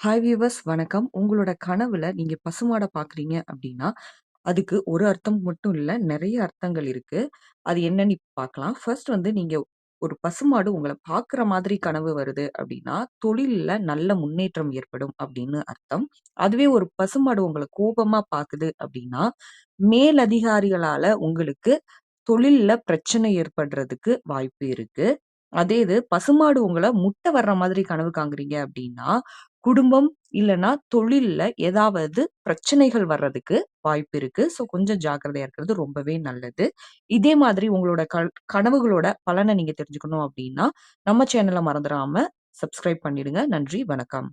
Hi viewers வணக்கம். உங்களோட கனவுல நீங்க பசுமாடை பாக்குறீங்க அப்படின்னா அதுக்கு ஒரு அர்த்தம் மட்டும் இல்ல, நிறைய அர்த்தங்கள் இருக்கு. அது என்னன்னு இப்ப பார்க்கலாம். ஃபர்ஸ்ட் வந்து நீங்க ஒரு பசுமாடு உங்கள பார்க்குற மாதிரி கனவு வருது அப்படின்னா தொழில்ல நல்ல முன்னேற்றம் ஏற்படும் அப்படின்னு அர்த்தம். அதுவே ஒரு பசுமாடு உங்கள கோபமா பார்க்குது அப்படின்னா மேலதிகாரிகளால உங்களுக்கு தொழில்ல பிரச்சனை ஏற்படுறதுக்கு வாய்ப்பு இருக்கு. அதே இது பசுமாடு உங்கள முட்டை வர்ற மாதிரி கனவு காங்குறீங்க அப்படின்னா குடும்பம் இல்லன்னா தொழில்ல ஏதாவது பிரச்சனைகள் வர்றதுக்கு வாய்ப்பு இருக்கு. ஸோ கொஞ்சம் ஜாக்கிரதையா இருக்கிறது ரொம்பவே நல்லது. இதே மாதிரி உங்களோட கனவுகளோட பலன நீங்க தெரிஞ்சுக்கணும் அப்படின்னா நம்ம சேனலை மறந்துடாம சப்ஸ்கிரைப் பண்ணிடுங்க. நன்றி, வணக்கம்.